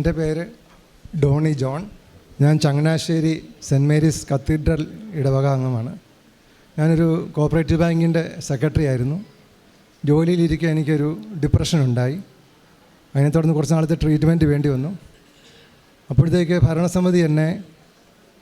എന്റെ പേര് ഡോണി ജോൺ. ഞാൻ ചങ്ങനാശ്ശേരി സെന്റ് മേരീസ് കത്തീഡ്രൽ ഇടവക അംഗമാണ്. ഞാനൊരു കോപ്പറേറ്റീവ് ബാങ്കിന്റെ സെക്രട്ടറി ആയിരുന്നു. ജോലിയിലിരിക്കെ എനിക്കൊരു ഡിപ്രഷൻ ഉണ്ടായി. അതിനെ തുടർന്ന് കുറച്ച് നാളത്തെ ട്രീറ്റ്മെന്റ് വേണ്ടി വന്നു. അപ്പോഴത്തേക്ക് ഭരണസമിതി എന്നെ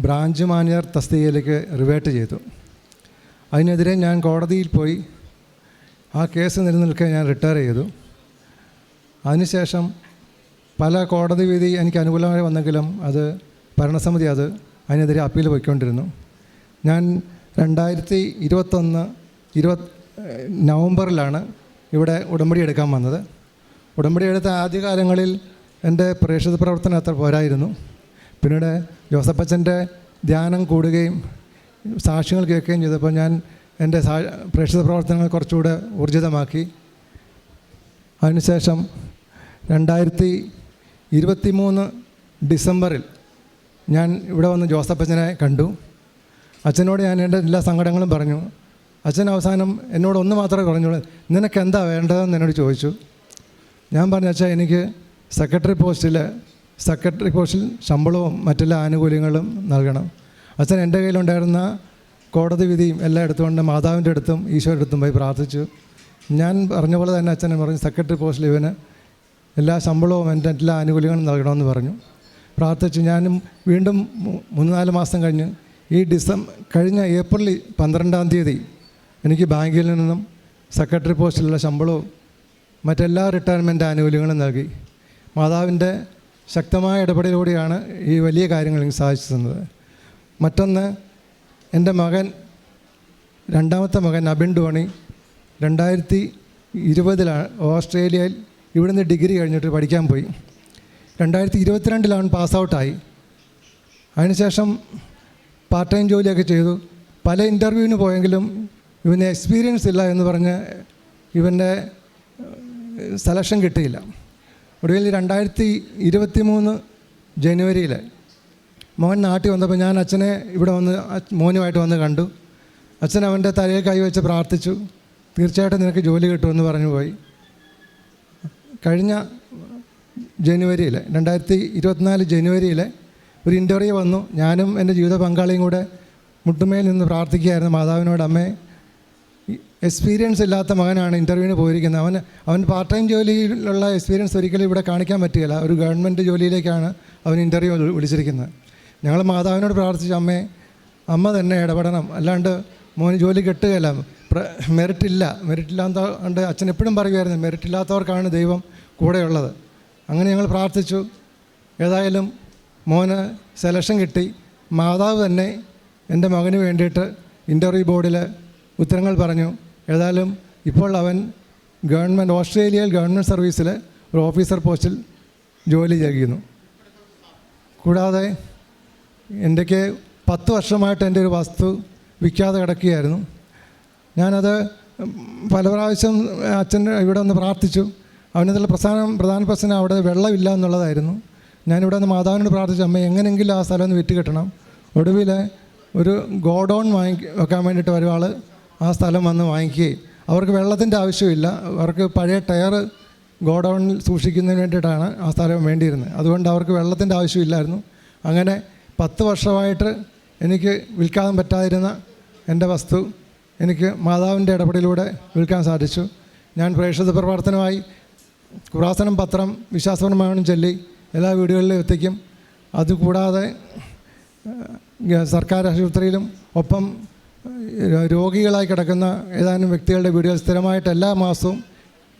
ബ്രാഞ്ച് മാനേജർ തസ്തികയിലേക്ക് റിവേർട്ട് ചെയ്തു. അതിനെതിരെ ഞാൻ കോടതിയിൽ പോയി ആ കേസ് നിലനിൽക്കെ ഞാൻ റിട്ടയർ ചെയ്തു. അതിനുശേഷം പല കോടതി വിധി എനിക്ക് അനുകൂലമായി വന്നെങ്കിലും അത് ഭരണസമിതി അത് അതിനെതിരെ അപ്പീൽ പോയിക്കൊണ്ടിരുന്നു. ഞാൻ രണ്ടായിരത്തി ഇരുപത്തൊന്ന് ഇരുപത് നവംബറിലാണ് ഇവിടെ ഉടമ്പടി എടുക്കാൻ വന്നത്. ഉടമ്പടി എടുത്ത ആദ്യകാലങ്ങളിൽ എന്റെ പ്രേക്ഷിത പ്രവർത്തനം അത്ര പോരായിരുന്നു. പിന്നീട് ജോസഫച്ചന്റെ ധ്യാനം കൂടുകയും സാക്ഷ്യങ്ങൾ കേൾക്കുകയും ചെയ്തപ്പോൾ ഞാൻ എന്റെ സാ പ്രേക്ഷിത പ്രവർത്തനങ്ങൾ കുറച്ചുകൂടെ ഊർജിതമാക്കി. അതിനുശേഷം രണ്ടായിരത്തി ഇരുപത്തി മൂന്ന് ഡിസംബറിൽ ഞാൻ ഇവിടെ വന്ന് ജോസഫ് അച്ഛനെ കണ്ടു. അച്ഛനോട് ഞാൻ എന്റെ എല്ലാ സങ്കടങ്ങളും പറഞ്ഞു. അച്ഛൻ അവസാനം എന്നോട് ഒന്ന് മാത്രമേ പറഞ്ഞുള്ളൂ നിനക്ക് എന്താ വേണ്ടതെന്ന് എന്നോട് ചോദിച്ചു. ഞാൻ പറഞ്ഞു അച്ഛാ എനിക്ക് സെക്രട്ടറി പോസ്റ്റിൽ സെക്രട്ടറി പോസ്റ്റിൽ ശമ്പളവും മറ്റെല്ലാ ആനുകൂല്യങ്ങളും നൽകണം. അച്ഛൻ എന്റെ കയ്യിലുണ്ടായിരുന്ന കോടതി വിധിയും എല്ലാം എടുത്തുകൊണ്ട് മാതാവിന്റെ അടുത്തും ഈശോയുടെ അടുത്തും പോയി പ്രാർത്ഥിച്ചു. ഞാൻ പറഞ്ഞ പോലെ തന്നെ അച്ഛനെ പറഞ്ഞു സെക്രട്ടറി പോസ്റ്റിൽ ഇവന് എല്ലാ ശമ്പളവും എന്റെ എല്ലാ ആനുകൂല്യങ്ങളും നൽകണമെന്ന് പറഞ്ഞു. പ്രാർത്ഥിച്ച് ഞാനും വീണ്ടും മൂന്ന് നാല് മാസം കഴിഞ്ഞ് ഈ ഡിസം കഴിഞ്ഞ ഏപ്രിൽ പന്ത്രണ്ടാം തീയതി എനിക്ക് ബാങ്കിൽ നിന്നും സെക്രട്ടറി പോസ്റ്റിലുള്ള ശമ്പളവും മറ്റെല്ലാ റിട്ടയർമെന്റ് ആനുകൂല്യങ്ങളും നൽകി. മാതാവിന്റെ ശക്തമായ ഇടപെടലിലൂടെയാണ് ഈ വലിയ കാര്യങ്ങൾ എനിക്ക് സാധിച്ചു തന്നത് മറ്റൊന്ന് എന്റെ മകൻ രണ്ടാമത്തെ മകൻ അബിൻ ഡോണി രണ്ടായിരത്തി ഇരുപതിലാണ് ഓസ്ട്രേലിയയിൽ ഇവിടുന്ന് ഡിഗ്രി കഴിഞ്ഞിട്ട് പഠിക്കാൻ പോയി. രണ്ടായിരത്തി ഇരുപത്തിരണ്ടിലാണ് പാസ് ഔട്ടായി അതിനുശേഷം പാർട്ട് ടൈം ജോലിയൊക്കെ ചെയ്തു. പല ഇന്റർവ്യൂവിന് പോയെങ്കിലും ഇവന് എക്സ്പീരിയൻസ് ഇല്ല എന്ന് പറഞ്ഞ് ഇവന്റെ സെലക്ഷൻ കിട്ടിയില്ല. ഒടുവിൽ രണ്ടായിരത്തി ഇരുപത്തി മൂന്ന് ജനുവരിയിൽ മോൻ നാട്ടിൽ വന്നപ്പോൾ ഞാൻ അച്ഛനെ ഇവിടെ വന്ന് മോനുമായിട്ട് വന്ന് കണ്ടു. അച്ഛൻ അവന്റെ തലയിൽ കൈവച്ച് പ്രാർത്ഥിച്ചു. തീർച്ചയായിട്ടും നിനക്ക് ജോലി കിട്ടുമെന്ന് പറഞ്ഞു പോയി. കഴിഞ്ഞ ജനുവരിയിൽ രണ്ടായിരത്തി ഇരുപത്തിനാല് ജനുവരിയിൽ ഒരു ഇന്റർവ്യൂ വന്നു. ഞാനും എന്റെ ജീവിത പങ്കാളിയും കൂടെ മുട്ടുമേൽ നിന്ന് പ്രാർത്ഥിക്കുകയായിരുന്നു. മാതാവിനോട് അമ്മേ എക്സ്പീരിയൻസ് ഇല്ലാത്ത മകനാണ് ഇന്റർവ്യൂവിന് പോയിരിക്കുന്നത്. അവൻ അവൻ പാർട്ട് ടൈം ജോലിയിലുള്ള എക്സ്പീരിയൻസ് ഒരിക്കലും ഇവിടെ കാണിക്കാൻ പറ്റുകയില്ല. ഒരു ഗവൺമെന്റ് ജോലിയിലേക്കാണ് അവൻ ഇന്റർവ്യൂ വിളിച്ചിരിക്കുന്നത്. ഞങ്ങൾ മാതാവിനോട് പ്രാർത്ഥിച്ചു അമ്മേ അമ്മ തന്നെ ഇടപെടണം. അല്ലാണ്ട് മോന് ജോലി കിട്ടുകയില്ല. മെറിറ്റില്ല മെറിറ്റില്ലാത്ത മെറിറ്റ് അച്ഛൻ എപ്പോഴും പറയുമായിരുന്നു മെറിറ്റില്ലാത്തവർക്കാണ് ദൈവം കൂടെയുള്ളത്. അങ്ങനെ ഞങ്ങൾ പ്രാർത്ഥിച്ചു. ഏതായാലും മോന് സെലക്ഷൻ കിട്ടി. മാതാവ് തന്നെ എന്റെ മകന് വേണ്ടിയിട്ട് ഇന്റർവ്യൂ ബോർഡിൽ ഉത്തരങ്ങൾ പറഞ്ഞു. ഏതായാലും ഇപ്പോൾ അവൻ ഗവൺമെന്റ് ഓസ്ട്രേലിയയിൽ ഗവൺമെന്റ് സർവീസിൽ ഒരു ഓഫീസർ പോസ്റ്റിൽ ജോലി ചെയ്യുന്നു. കൂടാതെ എന്റെക്ക് പത്ത് വർഷമായിട്ട് എന്റെ ഒരു വസ്തു വിൽക്കാതെ കിടക്കുകയായിരുന്നു. ഞാനത് പല പ്രാവശ്യം അച്ഛൻ ഇവിടെ ഒന്ന് പ്രാർത്ഥിച്ചു. അവനതിൽ പ്രധാന പ്രധാന പ്രശ്നം അവിടെ വെള്ളമില്ല എന്നുള്ളതായിരുന്നു. ഞാനിവിടെ നിന്ന് മാതാവിനോട് പ്രാർത്ഥിച്ചു അമ്മ എങ്ങനെയെങ്കിലും ആ സ്ഥലം ഒന്ന് വിറ്റ് കിട്ടണം. ഒടുവിൽ ഒരു ഗോഡൗൺ വാങ്ങി വെക്കാൻ വേണ്ടിയിട്ട് ഒരാൾ ആ സ്ഥലം വന്ന് വാങ്ങിക്കുകയും അവർക്ക് വെള്ളത്തിന്റെ ആവശ്യമില്ല. അവർക്ക് പഴയ ടയർ ഗോഡൗണിൽ സൂക്ഷിക്കുന്നതിന് വേണ്ടിയിട്ടാണ് ആ സ്ഥലം വേണ്ടിയിരുന്നത്. അതുകൊണ്ട് അവർക്ക് വെള്ളത്തിന്റെ ആവശ്യമില്ലായിരുന്നു. അങ്ങനെ പത്ത് വർഷമായിട്ട് എനിക്ക് വിൽക്കാൻ പറ്റാതിരുന്ന എന്റെ വസ്തു എനിക്ക് മാതാവിന്റെ ഇടപെടലിലൂടെ വിൽക്കാൻ സാധിച്ചു. ഞാൻ പ്രേക്ഷിത പ്രവർത്തനമായി കുറാസനം പത്രം വിശ്വാസപരമായും ചൊല്ലി എല്ലാ വീടുകളിലും എത്തിക്കും. അതുകൂടാതെ സർക്കാർ ആശുപത്രിയിലും ഒപ്പം രോഗികളായി കിടക്കുന്ന ഏതാനും വ്യക്തികളുടെ വീടുകൾ സ്ഥിരമായിട്ട് എല്ലാ മാസവും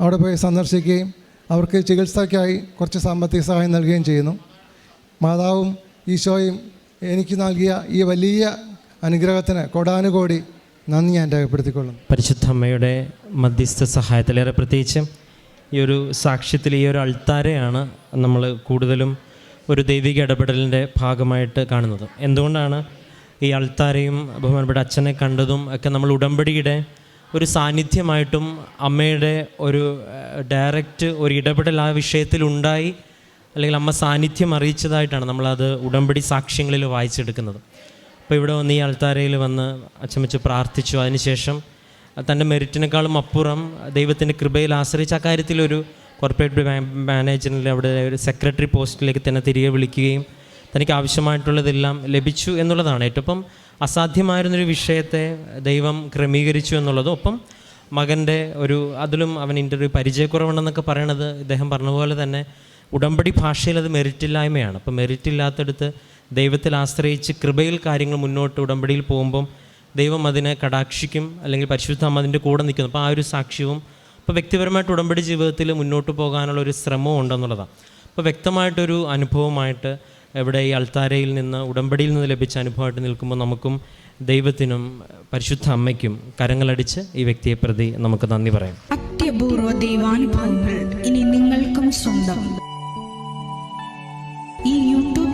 അവിടെ പോയി സന്ദർശിക്കുകയും അവർക്ക് ചികിത്സയ്ക്കായി കുറച്ച് സാമ്പത്തിക സഹായം നൽകുകയും ചെയ്യുന്നു. മാതാവും ഈശോയും എനിക്ക് നൽകിയ ഈ വലിയ അനുഗ്രഹത്തിന് കൊടാനുകോടി നന്ദി ഞാൻ രേഖപ്പെടുത്തിക്കൊള്ളുന്നു. പരിശുദ്ധ അമ്മയുടെ മധ്യസ്ഥ സഹായത്തിലേറെ പ്രത്യേകിച്ച് ഈ ഒരു സാക്ഷ്യത്തിൽ ഈ ഒരു അൾത്താരയാണ് നമ്മൾ കൂടുതലും ഒരു ദൈവിക ഇടപെടലിന്റെ ഭാഗമായിട്ട് കാണുന്നത്. എന്തുകൊണ്ടാണ് ഈ അൾത്താരയും ബഹുമാനപ്പെട്ട അച്ഛനെ കണ്ടതും ഒക്കെ നമ്മൾ ഉടമ്പടിയുടെ ഒരു സാന്നിധ്യമായിട്ടും അമ്മയുടെ ഒരു ഡയറക്റ്റ് ഒരു ഇടപെടൽ ആ വിഷയത്തിലുണ്ടായി അല്ലെങ്കിൽ അമ്മ സാന്നിധ്യം അറിയിച്ചതായിട്ടാണ് നമ്മളത് ഉടമ്പടി സാക്ഷ്യങ്ങളിൽ വായിച്ചെടുക്കുന്നത്. അപ്പോൾ ഇവിടെ വന്ന് ഈ അൾത്താരയിൽ വന്ന് അച്ഛൻ വെച്ച് പ്രാർത്ഥിച്ചു. അതിനുശേഷം തന്റെ മെറിറ്റിനേക്കാളും അപ്പുറം ദൈവത്തിന്റെ കൃപയിൽ ആശ്രയിച്ച ആ കാര്യത്തിലൊരു കോർപ്പറേറ്റ് മാനേജറിൽ അവിടെ ഒരു സെക്രട്ടറി പോസ്റ്റിലേക്ക് തന്നെ തിരികെ വിളിക്കുകയും തനിക്ക് ആവശ്യമായിട്ടുള്ളതെല്ലാം ലഭിച്ചു എന്നുള്ളതാണ്. ഏറ്റവും അസാധ്യമായിരുന്നൊരു വിഷയത്തെ ദൈവം ക്രമീകരിച്ചു എന്നുള്ളതും. ഒപ്പം മകന്റെ ഒരു അതിലും അവൻ ഇന്റർവ്യൂ പരിചയക്കുറവുണ്ടെന്നൊക്കെ പറയണത് ഇദ്ദേഹം പറഞ്ഞ പോലെ തന്നെ ഉടമ്പടി ഭാഷയിൽ അത് മെറിറ്റില്ലായ്മയാണ്. അപ്പോൾ മെറിറ്റ് ഇല്ലാത്തടുത്ത് ദൈവത്തിൽ ആശ്രയിച്ച് കൃപയിൽ കാര്യങ്ങൾ മുന്നോട്ട് ഉടമ്പടിയിൽ പോകുമ്പം ദൈവം അതിനെ കടാക്ഷിക്കും അല്ലെങ്കിൽ പരിശുദ്ധ അമ്മ അതിന്റെ കൂടെ നിൽക്കുന്നു. അപ്പോൾ ആ ഒരു സാക്ഷ്യവും ഇപ്പോൾ വ്യക്തിപരമായിട്ട് ഉടമ്പടി ജീവിതത്തിൽ മുന്നോട്ട് പോകാനുള്ള ഒരു ശ്രമവും ഉണ്ടെന്നുള്ളതാണ്. അപ്പോൾ വ്യക്തമായിട്ടൊരു അനുഭവമായിട്ട് ഇവിടെ ഈ അൾത്താരയിൽ നിന്ന് ഉടമ്പടിയിൽ നിന്ന് ലഭിച്ച അനുഭവമായിട്ട് നിൽക്കുമ്പോൾ നമുക്കും ദൈവത്തിനും പരിശുദ്ധ അമ്മയ്ക്കും കരങ്ങളടിച്ച് ഈ വ്യക്തിയെ പ്രതി നമുക്ക് നന്ദി പറയാം. അത്യപൂർവ ദൈവാനുഭവങ്ങൾ ഇനി നിങ്ങൾക്കും സ്വന്തം.